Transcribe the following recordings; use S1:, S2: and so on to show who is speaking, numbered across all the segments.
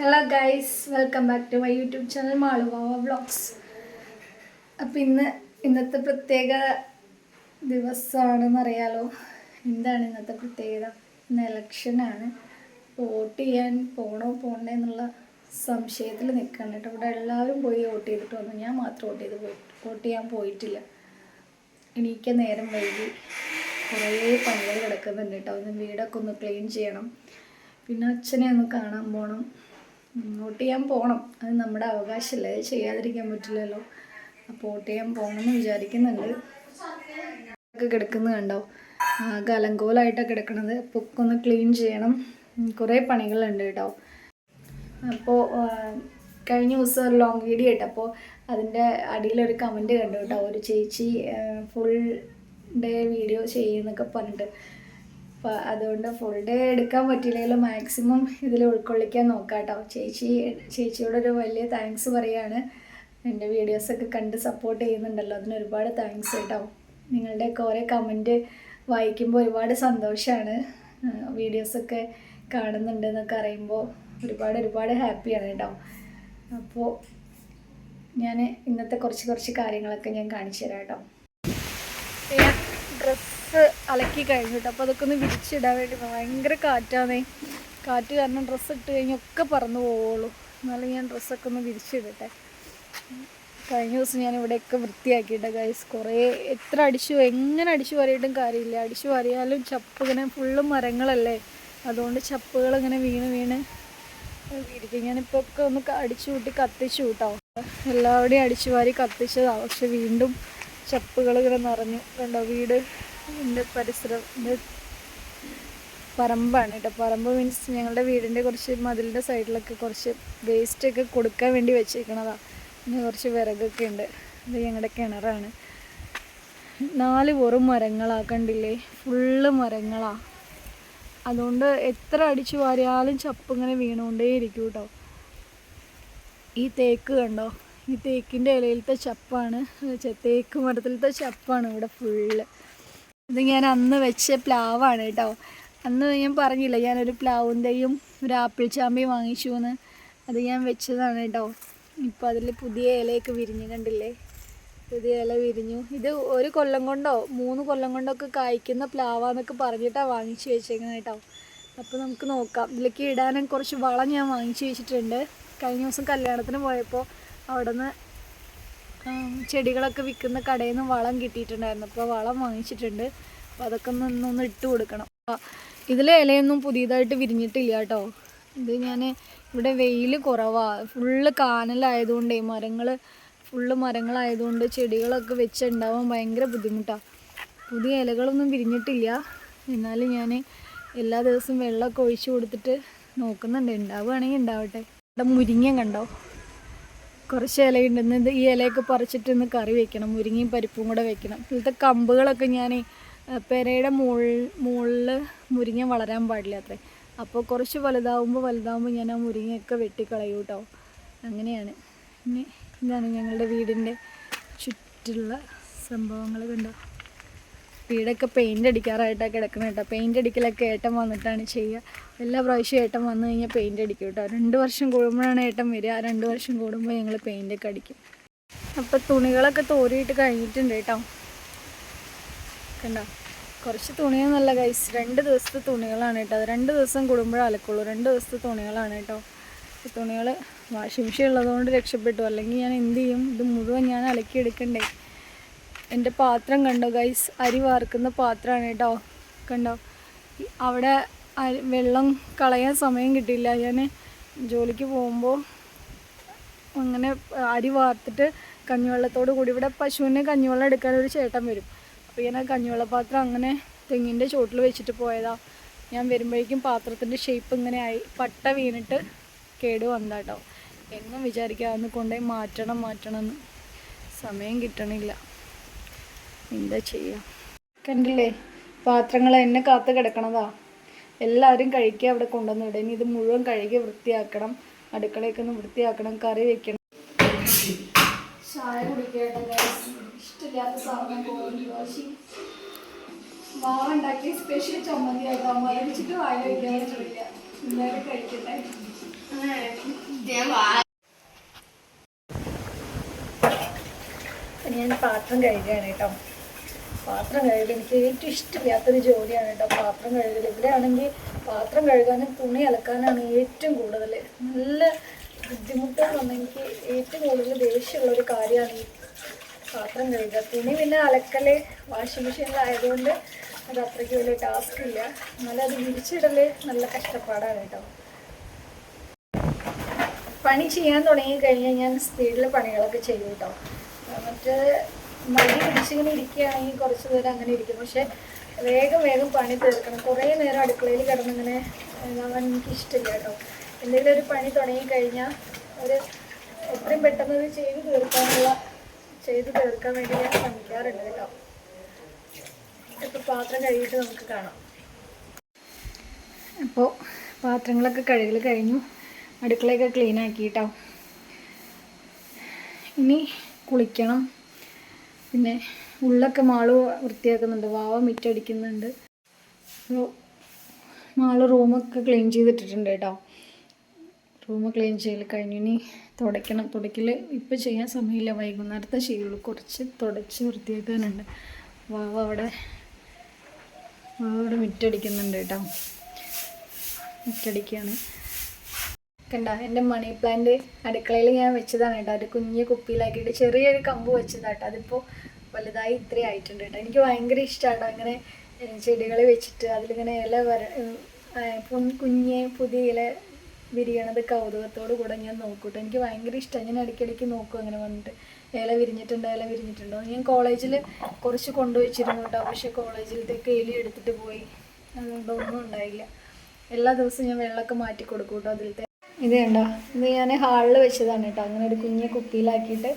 S1: Hello guys welcome back to my YouTube channel Maluvava vlogs അപ്പം ഇന്ന് ഇന്നത്തെ പ്രത്യേക ദിവസമാണെന്ന് അറിയാലോ എന്താണ് ഇന്നത്തെ പ്രത്യേകത? ഇന്ന് ഇലക്ഷനാണ് വോട്ട് ചെയ്യാൻ പോണോ പോണ്ടേ എന്നുള്ള സംശയത്തിൽ നിൽക്കുകയാണ് കേട്ടോ. ഇവിടെ എല്ലാവരും പോയി വോട്ട് ചെയ്തിട്ട് വന്നു. ഞാൻ മാത്രം വോട്ട് ചെയ്ത് പോയി വോട്ട് ചെയ്യാൻ പോയിട്ടില്ല. എനിക്ക് നേരം വൈകി. കുറേ പണികൾ കിടക്കുന്നുണ്ട് കേട്ടോ. ഒന്ന് വീടൊക്കെ ഒന്ന് ക്ലീൻ ചെയ്യണം. പിന്നെ അച്ഛനെ ഒന്ന് കാണാൻ പോകണം വോട്ട് ചെയ്യാൻ പോകണം അത് നമ്മുടെ അവകാശമല്ലേ? അത് ചെയ്യാതിരിക്കാൻ പറ്റില്ലല്ലോ. അപ്പോൾ വോട്ട് ചെയ്യാൻ പോകണമെന്ന് വിചാരിക്കുന്നുണ്ട്. ഒക്കെ കിടക്കുന്നത് കണ്ടോ? ആകെ അലങ്കോലായിട്ടാണ് കിടക്കണത്. അപ്പോൾ ഒന്ന് ക്ലീൻ ചെയ്യണം. കുറേ പണികളുണ്ട് കേട്ടോ. അപ്പോൾ കഴിഞ്ഞ ദിവസം ഒരു ലോങ് വീഡിയോ ഇട്ടപ്പോൾ അതിന്റെ അടിയിലൊരു കമന്റ് കണ്ടു കേട്ടോ. ഒരു ചേച്ചി ഫുൾ ഡേ വീഡിയോ ചെയ്യുന്നൊക്കെ പറഞ്ഞിട്ട്. അപ്പോൾ അതുകൊണ്ട് ഫുൾ ഡേ എടുക്കാൻ പറ്റില്ലെങ്കിലും മാക്സിമം ഇതിൽ ഉൾക്കൊള്ളിക്കാൻ നോക്കാം കേട്ടോ ചേച്ചി ചേച്ചിയോടൊരു വലിയ താങ്ക്സ് പറയാണ്. എന്റെ വീഡിയോസൊക്കെ കണ്ട് സപ്പോർട്ട് ചെയ്യുന്നുണ്ടല്ലോ. അതിന് ഒരുപാട് താങ്ക്സ് കേട്ടോ. നിങ്ങളുടെയൊക്കെ ഓരോ കമന്റ് വായിക്കുമ്പോൾ ഒരുപാട് സന്തോഷമാണ് വീഡിയോസൊക്കെ കാണുന്നുണ്ട് എന്നൊക്കെ അറിയുമ്പോൾ ഒരുപാട് ഒരുപാട് ഹാപ്പിയാണ് കേട്ടോ. അപ്പോൾ ഞാൻ ഇന്നത്തെ കുറച്ച് കുറച്ച് കാര്യങ്ങളൊക്കെ ഞാൻ കാണിച്ചു തരാം കേട്ടോ. ഞാൻ ഡ്രസ്സ് അലക്കി കഴിഞ്ഞു കേട്ടോ. അപ്പോൾ അതൊക്കെ ഒന്ന് വിരിച്ചിടാൻ വേണ്ടി ഭയങ്കര കാറ്റാണേ കാറ്റ് കാരണം ഡ്രസ്സ് ഇട്ട് കഴിഞ്ഞൊക്കെ പറന്നു പോവുള്ളൂ. എന്നാലും ഞാൻ ഡ്രസ്സൊക്കെ ഒന്ന് വിരിച്ചിടട്ടെ. കഴിഞ്ഞ ദിവസം ഞാൻ ഇവിടെയൊക്കെ വൃത്തിയാക്കിയിട്ട് ഗൈസ് കുറേ എത്ര അടിച്ചു എങ്ങനെ അടിച്ചു വാരിയിട്ടും കാര്യമില്ല. അടിച്ചു വാരിയാലും ചപ്പ് ഇങ്ങനെ ഫുള്ള് മരങ്ങളല്ലേ. അതുകൊണ്ട് ചപ്പുകൾ ഇങ്ങനെ വീണ് വീണ് ഇരിക്കും ഞാനിപ്പോൾ ഒക്കെ ഒന്ന് അടിച്ചു കൂട്ടി കത്തിച്ചു കൂട്ടോ. എല്ലാവരുടെയും അടിച്ചു വാരി കത്തിച്ചതാണ് പക്ഷെ വീണ്ടും ചപ്പുകൾ ഇങ്ങനെ നിറഞ്ഞു. കണ്ടോ വീട്? എന്റെ പരിസരം പറമ്പാണ് കേട്ടോ. പറമ്പ് മീൻസ് ഞങ്ങളുടെ വീടിന്റെ കുറച്ച് മതിലിന്റെ സൈഡിലൊക്കെ കുറച്ച് വേസ്റ്റൊക്കെ കൊടുക്കാൻ വേണ്ടി വെച്ചേക്കണതാണ് പിന്നെ കുറച്ച് വിറകൊക്കെ ഉണ്ട്. ഇത് ഞങ്ങളുടെ കിണറാണ്. നാല് വെറും മരങ്ങളാ കണ്ടില്ലേ? ഫുള്ള് മരങ്ങളാ. അതുകൊണ്ട് എത്ര അടിച്ചു വാരിയാലും ചപ്പ് ഇങ്ങനെ വീണുകൊണ്ടേ ഇരിക്കും കേട്ടോ. ഈ തേക്ക് കണ്ടോ? ഈ തേക്കിന്റെ ഇലയിലത്തെ ചപ്പാണ്. തേക്ക് മരത്തിലത്തെ ചപ്പാണ് ഇവിടെ ഫുള്ള് ഇത് ഞാൻ അന്ന് വെച്ച പ്ലാവാണ് കേട്ടോ. അന്ന് ഞാൻ പറഞ്ഞില്ല ഞാനൊരു പ്ലാവിന്റെയും ഒരു ആപ്പിൾ ചാമ്പയും വാങ്ങിച്ചു എന്ന് അത് ഞാൻ വെച്ചതാണ് കേട്ടോ. ഇപ്പോൾ അതിൽ പുതിയ ഇലയൊക്കെ വിരിഞ്ഞു കണ്ടില്ലേ? പുതിയ ഇല വിരിഞ്ഞു. ഇത് ഒരു കൊല്ലം കൊണ്ടോ മൂന്ന് കൊല്ലം കൊണ്ടോ ഒക്കെ കായ്ക്കുന്ന പ്ലാവാന്നൊക്കെ പറഞ്ഞിട്ടാണ് വാങ്ങിച്ചു വെച്ചേക്കുന്നത് കേട്ടോ. അപ്പോൾ നമുക്ക് നോക്കാം. ഇതിലേക്ക് ഇടാനും കുറച്ച് വളം ഞാൻ വാങ്ങിച്ചു വെച്ചിട്ടുണ്ട്. കഴിഞ്ഞ ദിവസം കല്യാണത്തിന് പോയപ്പോൾ അവിടെ നിന്ന് ചെടികളൊക്കെ വിൽക്കുന്ന കടയിൽ നിന്ന് വളം കിട്ടിയിട്ടുണ്ടായിരുന്നു. അപ്പോൾ വളം വാങ്ങിച്ചിട്ടുണ്ട്. അപ്പോൾ അതൊക്കെ ഒന്ന് ഒന്നൊന്ന് ഇട്ട് കൊടുക്കണം. ഇതിലെ ഇലയൊന്നും പുതിയതായിട്ട് വിരിഞ്ഞിട്ടില്ല കേട്ടോ. ഇത് ഞാൻ ഇവിടെ വെയിൽ കുറവാണ് ഫുള്ള് കാനലായതുകൊണ്ടേ മരങ്ങൾ ഫുള്ള് മരങ്ങളായതുകൊണ്ട് ചെടികളൊക്കെ വെച്ചുണ്ടാവാൻ ഭയങ്കര ബുദ്ധിമുട്ടാണ് പുതിയ ഇലകളൊന്നും വിരിഞ്ഞിട്ടില്ല. എന്നാലും ഞാൻ എല്ലാ ദിവസവും വെള്ളമൊക്കെ ഒഴിച്ചു കൊടുത്തിട്ട് നോക്കുന്നുണ്ട്. ഉണ്ടാവുകയാണെങ്കിൽ ഉണ്ടാവട്ടെ. ഇവിടെ മുരിങ്ങ കണ്ടോ? കുറച്ച് ഇലയുണ്ട് ഇന്ന് ഇത് ഈ ഇലയൊക്കെ പറിച്ചിട്ട് ഇന്ന് കറി വെക്കണം. മുരിങ്ങയും പരിപ്പും കൂടെ വെക്കണം. ഇതിലത്തെ കമ്പുകളൊക്കെ ഞാൻ പെരയുടെ മുകളിൽ മുകളിൽ മുരിങ്ങ വളരാൻ പാടില്ല അത്രേ. അപ്പോൾ കുറച്ച് വലുതാവുമ്പോൾ വലുതാവുമ്പോൾ ഞാൻ ആ മുരിങ്ങയൊക്കെ വെട്ടിക്കളയും കേട്ടോ. അങ്ങനെയാണ്. ഇനി ഇതാണ് ഞങ്ങളുടെ വീടിന്റെ ചുറ്റുള്ള സംഭവങ്ങൾ കണ്ടോ? വീടൊക്കെ പെയിന്റ് അടിക്കാറായിട്ടാണ് കിടക്കുന്നത് കേട്ടോ പെയിന്റ് അടിക്കലൊക്കെ ഏട്ടൻ വന്നിട്ടാണ് ചെയ്യുക. എല്ലാ പ്രാവശ്യവും ഏട്ടൻ വന്നു കഴിഞ്ഞാൽ പെയിന്റ് അടിക്കും കേട്ടോ രണ്ട് വർഷം കൂടുമ്പോഴാണ് ഏട്ടൻ വരിക. രണ്ട് വർഷം കൂടുമ്പോൾ ഞങ്ങൾ പെയിന്റൊക്കെ അടിക്കും. അപ്പോൾ തുണികളൊക്കെ തോരിയിട്ട് കഴിഞ്ഞിട്ടുണ്ട് കേട്ടോ കണ്ടോ? കുറച്ച് തുണിയൊന്നല്ല ഗൈസ് രണ്ട് ദിവസത്തെ തുണികളാണ് കേട്ടോ അത് രണ്ട് ദിവസം കൂടുമ്പോഴേ അലക്കുള്ളൂ. രണ്ട് ദിവസത്തെ തുണികളാണ് കേട്ടോ തുണികൾ വാഷിംഗ് മെഷീൻ ഉള്ളതുകൊണ്ട് രക്ഷപ്പെട്ടു. അല്ലെങ്കിൽ ഞാൻ എന്ത് ചെയ്യും? ഇത് മുഴുവൻ ഞാൻ അലക്കിയെടുക്കണ്ടേ? എന്റെ പാത്രം കണ്ടോ ഗൈസ് അരി വാർക്കുന്ന പാത്രമാണ് കേട്ടോ. കണ്ടോ? അവിടെ വെള്ളം കളയാൻ സമയം കിട്ടിയില്ല. ഞാൻ ജോലിക്ക് പോകുമ്പോൾ അങ്ങനെ അരി വാർത്തിട്ട് കഞ്ഞിവെള്ളത്തോട് കൂടി ഇവിടെ പശുവിന് കഞ്ഞിവെള്ളം എടുക്കാൻ ഒരു ചേട്ടൻ വരും. അപ്പോൾ ആ കഞ്ഞിവെള്ള പാത്രം അങ്ങനെ തെങ്ങിന്റെ ചോട്ടിൽ വെച്ചിട്ട് പോയതാ. ഞാൻ വരുമ്പോഴേക്കും പാത്രത്തിന്റെ ഷേപ്പ് ഇങ്ങനെ ആയി. പട്ട വീണിട്ട് കേട് വന്നാട്ടോ എന്നും വിചാരിക്കാമെന്ന് കൊണ്ടുപോയി മാറ്റണം മാറ്റണം എന്ന്. സമയം കിട്ടണില്ല. എന്താ ചെയ്യുക കണ്ടില്ലേ? പാത്രങ്ങൾ എന്നെ കാത്ത് കിടക്കണതാ. എല്ലാവരും കഴിക്കുക അവിടെ കൊണ്ടുവന്നിടും ഇനി ഇത് മുഴുവൻ കഴുകി വൃത്തിയാക്കണം. അടുക്കളയൊക്കെ ഒന്ന് വൃത്തിയാക്കണം. കറി വെക്കണം. ചായ കുടിക്കട്ടെ ഇഷ്ടമില്ലാത്ത സാധനം ഗോതമ്പ് ദോശ. മാവ ഉണ്ടാക്കിയ സ്പെഷ്യൽ ചമ്മന്തി ആയിട്ടോ മരവിച്ചിട്ട് വായ വയ്ക്കാൻ പറ്റില്ല എല്ലാവരും കഴിക്കട്ടെ. അപ്പം ഞാൻ പാത്രം കഴുകുകയാണ് കേട്ടോ പാത്രം കഴുകൽ എനിക്ക് ഏറ്റവും ഇഷ്ടമില്ലാത്തൊരു ജോലിയാണ് കേട്ടോ. പാത്രം കഴുകൽ ഇവിടെയാണെങ്കിൽ പാത്രം കഴുകാനും തുണി അലക്കാനാണ് ഏറ്റവും കൂടുതൽ. നല്ല പറഞ്ഞാൽ എനിക്ക് ഏറ്റവും കൂടുതൽ ദേഷ്യമുള്ള ഒരു കാര്യമാണ് ഈ പാത്രം കഴുകുക. തുണി പിന്നെ അലക്കൽ വാഷിംഗ് മെഷീനിലായതുകൊണ്ട് അത് അത്രയ്ക്ക് വലിയ ടാസ്ക് ഇല്ല. എന്നാലും അത് വിരിച്ചിടൽ നല്ല കഷ്ടപ്പാടാണ് കേട്ടോ. പണി ചെയ്യാൻ തുടങ്ങി കഴിഞ്ഞാൽ ഞാൻ സ്പീഡിൽ പണികളൊക്കെ ചെയ്യും കേട്ടോ. മറ്റേ മടി പിടിച്ചിങ്ങനെ ഇരിക്കുകയാണെങ്കിൽ കുറച്ച് നേരം അങ്ങനെ ഇരിക്കും. പക്ഷെ വേഗം വേഗം പണി തീർക്കണം. കുറേ നേരം അടുക്കളയിൽ കിടന്നിങ്ങനെ ഇതാവാൻ എനിക്ക് ഇഷ്ടമില്ല കേട്ടോ. എന്തെങ്കിലും ഒരു പണി തുടങ്ങിക്കഴിഞ്ഞാൽ ഒരു എത്രയും പെട്ടെന്ന് ഇത് ചെയ്ത് തീർക്കാനുള്ള ചെയ്ത് തീർക്കാൻ വേണ്ടി ഞാൻ ശ്രമിക്കാറുണ്ട് കേട്ടോ. ഇപ്പോൾ പാത്രം കഴുകിയിട്ട് നമുക്ക് കാണാം. അപ്പോൾ പാത്രങ്ങളൊക്കെ കഴുകൽ കഴിഞ്ഞു. അടുക്കളയൊക്കെ ക്ലീൻ ഇനി കുളിക്കണം. പിന്നെ ഉള്ളൊക്കെ മാൾ വൃത്തിയാക്കുന്നുണ്ട് വാവ മിറ്റടിക്കുന്നുണ്ട്. അപ്പോൾ മാൾ റൂമൊക്കെ ക്ലീൻ ചെയ്തിട്ടിട്ടുണ്ട് കേട്ടോ. റൂം ക്ലീൻ ചെയ്യൽ കഴിഞ്ഞു ഇനി തുടയ്ക്കണം. തുടയ്ക്കൽ ഇപ്പോൾ ചെയ്യാൻ സമയമില്ല വൈകുന്നേരത്തെ ചെയ്യുള്ളൂ. കുറച്ച് തുടച്ച് വൃത്തിയാക്കാനുണ്ട്. വാവ അവിടെ വാവ അവിടെ മിറ്റടിക്കുന്നുണ്ട് കേട്ടോ. മിറ്റടിക്കുകയാണ് കണ്ട എന്റെ മണി പ്ലാന്റ് അടുക്കളയിൽ ഞാൻ വെച്ചതാണ് കേട്ടോ. ഒരു കുഞ്ഞ് കുപ്പിയിലാക്കിയിട്ട് ചെറിയൊരു കമ്പ് വെച്ചതാട്ടോ അതിപ്പോൾ വലുതായി ഇത്രയും ആയിട്ടുണ്ട് കേട്ടോ. എനിക്ക് ഭയങ്കര ഇഷ്ടമാണ് അങ്ങനെ ചെടികൾ വെച്ചിട്ട് അതിലിങ്ങനെ ഇല വര കുഞ്ഞ് പുതിയ ഇല വിരിയണത് കൗതുകത്തോട് കൂടെ ഞാൻ നോക്കൂട്ടോ എനിക്ക് ഭയങ്കര ഇഷ്ടമാണ് ഞാൻ ഇടയ്ക്കിടയ്ക്ക് നോക്കും അങ്ങനെ വന്നിട്ട്. ഇല വിരിഞ്ഞിട്ടുണ്ടോ ഇല വിരിഞ്ഞിട്ടുണ്ടോ. ഞാൻ കോളേജിൽ കുറച്ച് കൊണ്ടുവച്ചിരുന്നു കേട്ടോ. പക്ഷേ കോളേജിലത്തേക്ക് എലി എടുത്തിട്ട് പോയി. അതുകൊണ്ടൊന്നും ഉണ്ടായില്ല. എല്ലാ ദിവസവും ഞാൻ വെള്ളമൊക്കെ മാറ്റി കൊടുക്കും കേട്ടോ അതിലത്തെ ഇത് കണ്ടോ? ഇത് ഞാൻ ഹാളിൽ വെച്ചതാണ് കേട്ടോ. അങ്ങനെ ഒരു കുഞ്ഞ് കുപ്പിയിലാക്കിയിട്ട്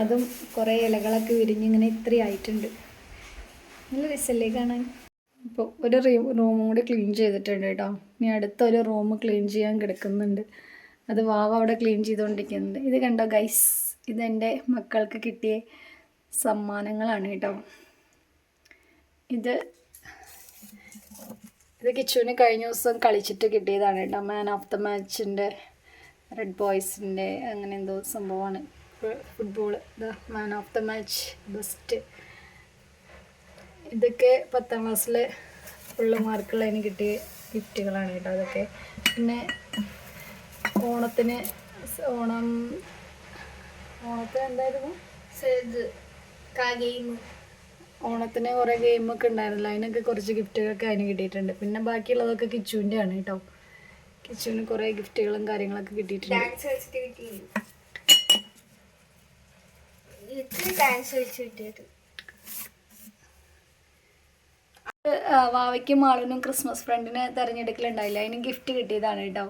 S1: അതും കുറേ ഇലകളൊക്കെ വിരിഞ്ഞ് ഇങ്ങനെ ഇത്രയും ആയിട്ടുണ്ട്. നല്ല രസമല്ലേ കാണാൻ? ഇപ്പോൾ ഒരു റൂമും കൂടി ക്ലീൻ ചെയ്തിട്ടുണ്ട് കേട്ടോ. ഇനി അടുത്തൊരു റൂം ക്ലീൻ ചെയ്യാൻ കിടക്കുന്നുണ്ട്. അത് വാവ അവിടെ ക്ലീൻ ചെയ്തുകൊണ്ടിരിക്കുന്നുണ്ട് ഇത് കണ്ടോ ഗൈസ് ഇതെന്റെ മക്കൾക്ക് കിട്ടിയ സമ്മാനങ്ങളാണ് കേട്ടോ. ഇത് ഇത് കിച്ചുവിന് കഴിഞ്ഞ ദിവസം കളിച്ചിട്ട് കിട്ടിയതാണ് കേട്ടോ. മാൻ ഓഫ് ദ മാച്ചിന്റെ റെഡ് ബോയ്സിന്റെ അങ്ങനെ എന്തോ സംഭവമാണ്. Football the man of the match best ഇതൊക്കെ പത്താം ക്ലാസ്സിൽ ഫുള്ള് മാർക്കുള്ളതിന് കിട്ടിയ ഗിഫ്റ്റുകളാണ് കേട്ടോ അതൊക്കെ. പിന്നെ ഓണത്തിന് ഓണം ഓണത്തിന് എന്തായിരുന്നു? ഓണത്തിന് കുറേ ഗെയിമൊക്കെ ഉണ്ടായിരുന്നല്ലോ. അതിനൊക്കെ കുറച്ച് ഗിഫ്റ്റുകളൊക്കെ അതിന് കിട്ടിയിട്ടുണ്ട്. പിന്നെ ബാക്കിയുള്ളതൊക്കെ കിച്ചുവിന്റെ ആണ് കേട്ടോ കിച്ചുവിന് കുറേ ഗിഫ്റ്റുകളും കാര്യങ്ങളൊക്കെ കിട്ടിയിട്ടുണ്ട്. വാവയ്ക്കും മാളിനും ക്രിസ്മസ് ഫ്രണ്ടിന് തെരഞ്ഞെടുക്കലുണ്ടായില്ല? അതിന് ഗിഫ്റ്റ് കിട്ടിയതാണ് കേട്ടോ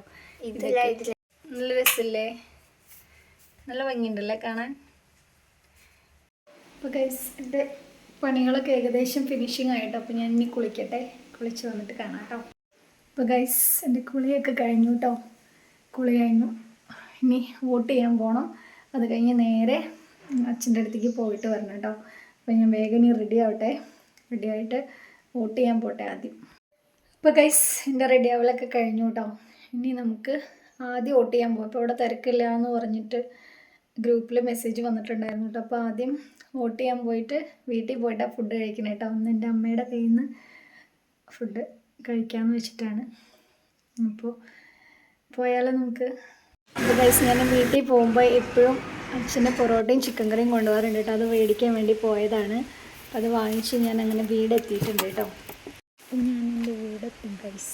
S1: നല്ല രസമില്ലേ നല്ല ഭംഗിയുണ്ടല്ലേ കാണാൻ? അപ്പോൾ ഗൈസ് എന്റെ പണികളൊക്കെ ഏകദേശം ഫിനിഷിങ് ആയിട്ടോ? അപ്പോൾ ഞാൻ ഇനി കുളിക്കട്ടെ. കുളിച്ച് വന്നിട്ട് കാണാം കേട്ടോ അപ്പോൾ ഗൈസ് എന്റെ കുളിയൊക്കെ കഴിഞ്ഞു കേട്ടോ കുളി കഴിഞ്ഞു. ഇനി വോട്ട് ചെയ്യാൻ പോകണം അത് കഴിഞ്ഞ് നേരെ അച്ഛന്റെ അടുത്തേക്ക് പോയിട്ട് വരണം കേട്ടോ അപ്പോൾ ഞാൻ വേഗം ഇനി റെഡി ആവട്ടെ. റെഡി ആയിട്ട് വോട്ട് ചെയ്യാൻ പോട്ടെ ആദ്യം. അപ്പോൾ ഗൈസ് എന്റെ റെഡി ആവലൊക്കെ കഴിഞ്ഞു കേട്ടോ ഇനി നമുക്ക് ആദ്യം വോട്ട് ചെയ്യാൻ പോകും അപ്പോൾ ഇവിടെ തിരക്കില്ല എന്ന് പറഞ്ഞിട്ട് ഗ്രൂപ്പിൽ മെസ്സേജ് വന്നിട്ടുണ്ടായിരുന്നു കേട്ടോ അപ്പോൾ ആദ്യം വോട്ട് ചെയ്യാൻ പോയിട്ട് വീട്ടിൽ പോയിട്ട് ഫുഡ് കഴിക്കണം കേട്ടോ ഒന്ന് എന്റെ അമ്മയുടെ കയ്യിൽ നിന്ന് ഫുഡ് കഴിക്കാമെന്ന് വെച്ചിട്ടാണ്. അപ്പോൾ പോയാലും നമുക്ക്? ഗൈസ് ഞാൻ വീട്ടിൽ പോകുമ്പോൾ എപ്പോഴും അച്ഛന്റെ പൊറോട്ടയും ചിക്കൻ കറിയും കൊണ്ടുപോകാറുണ്ട് കേട്ടോ അത് മേടിക്കാൻ വേണ്ടി പോയതാണ്. അത് വാങ്ങിച്ച് ഞാൻ അങ്ങനെ വീടെത്തിയിട്ടുണ്ട് കേട്ടോ ഞാൻ എന്റെ വീടെത്തും ഗൈസ്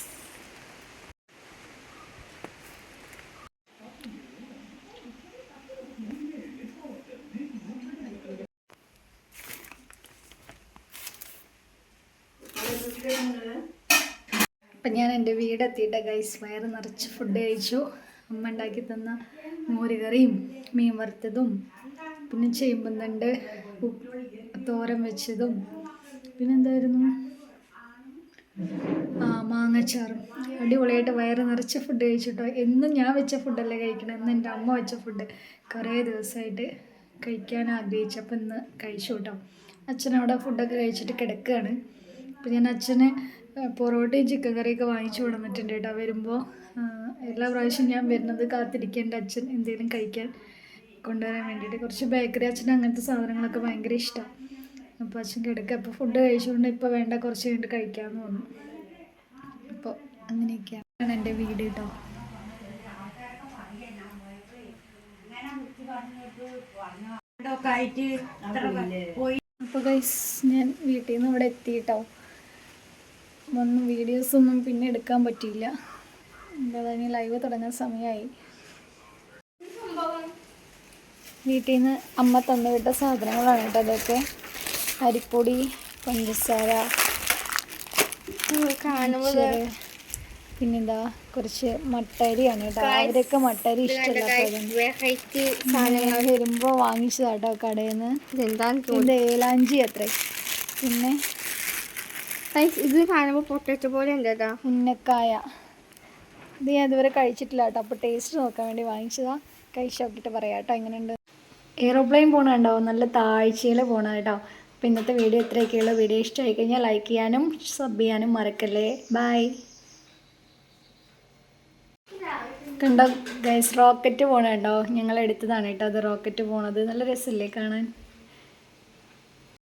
S1: അപ്പം ഞാൻ എന്റെ വീടെത്തിയിട്ട് ഗൈസ് വയറ് നിറച്ച് ഫുഡ് കഴിച്ചു. അമ്മ ഉണ്ടാക്കി തന്ന മോരുകറിയും മീൻ വറുത്തതും പിന്നെ ചേമ്പുന്നുണ്ട് തോരൻ വെച്ചതും. പിന്നെന്തായിരുന്നു ആ മാങ്ങച്ചാറും. അടിപൊളിയായിട്ട് വയറ് നിറച്ച് ഫുഡ് കഴിച്ചിട്ടോ. എന്നും ഞാൻ വെച്ച ഫുഡല്ലേ കഴിക്കണം? ഇന്ന് എന്റെ അമ്മ വെച്ച ഫുഡ് കുറേ ദിവസമായിട്ട് കഴിക്കാൻ ആഗ്രഹിച്ചപ്പോൾ ഇന്ന് കഴിച്ചു കേട്ടോ. അച്ഛനവിടെ ഫുഡൊക്കെ കഴിച്ചിട്ട് കിടക്കുകയാണ്. അപ്പോൾ ഞാൻ അച്ഛന് പൊറോട്ടയും ചിക്കൻ കറിയൊക്കെ വാങ്ങിച്ചു കൊടുത്തിട്ടുണ്ട് കേട്ടോ. വരുമ്പോൾ എല്ലാ പ്രാവശ്യം ഞാൻ വരുന്നത് കാത്തിരിക്കേണ്ട അച്ഛൻ എന്തെങ്കിലും കഴിക്കാൻ കൊണ്ടുവരാൻ വേണ്ടിയിട്ട്. കുറച്ച് ബേക്കറി അച്ഛൻ അങ്ങനത്തെ സാധനങ്ങളൊക്കെ ഭയങ്കര ഇഷ്ടമാണ് അപ്പോൾ അച്ഛൻ കിടക്കുക അപ്പോൾ ഫുഡ് കഴിച്ചുകൊണ്ട് ഇപ്പോൾ വേണ്ട കുറച്ച് കഴിഞ്ഞിട്ട് കഴിക്കാമെന്ന് തോന്നുന്നു. അപ്പോൾ അങ്ങനെയൊക്കെയാണ് എന്റെ വീട് കേട്ടോ. അപ്പോൾ ഗൈസ് ഞാൻ വീട്ടിൽ നിന്ന് ഇവിടെ എത്തിയിട്ടോ ഒന്നും വീഡിയോസൊന്നും പിന്നെ എടുക്കാൻ പറ്റിയില്ല. എന്താ ഇനി ലൈവ് തുടങ്ങാൻ സമയമായി വീട്ടിൽ നിന്ന് അമ്മ തന്നുവിട്ട സാധനങ്ങളാണ് കേട്ടോ അതൊക്കെ അരിപ്പൊടി പഞ്ചസാര. പിന്നെന്താ കുറച്ച് മട്ടരിയാണ് കേട്ടോ. അവരൊക്കെ മട്ടരി ഇഷ്ടമല്ല വരുമ്പോൾ വാങ്ങിച്ചതാട്ടോ കടയിൽ നിന്ന് ഏലാഞ്ചി അത്രേ. പിന്നെ
S2: ഇത് കാണുമ്പോൾ പൊട്ടറ്റ പോലെ ഉണ്ട് കേട്ടോ
S1: ഉന്നക്കായ. ഇത് ഞാൻ ഇതുവരെ കഴിച്ചിട്ടില്ല കേട്ടോ അപ്പോൾ ടേസ്റ്റ് നോക്കാൻ വേണ്ടി വാങ്ങിച്ചതാ. കഴിച്ച് നോക്കിയിട്ട് പറയാം കേട്ടോ എങ്ങനെയുണ്ട്? എയ്റോപ്ലെയിൻ കണ്ടോ നല്ല താഴ്ചയിൽ പോകണം കേട്ടോ അപ്പോൾ ഇന്നത്തെ വീഡിയോ ഇത്രയൊക്കെയുള്ളൂ. വീഡിയോ ഇഷ്ടമായി കഴിഞ്ഞാൽ ലൈക്ക് ചെയ്യാനും സബ് ചെയ്യാനും മറക്കല്ലേ. ബൈ കണ്ടോ? ഗൈസ് റോക്കറ്റ് പോകണുണ്ടോ ഞങ്ങൾ എടുത്തതാണ് കേട്ടോ അത് റോക്കറ്റ് പോണത്. നല്ല രസമില്ലേ കാണാൻ.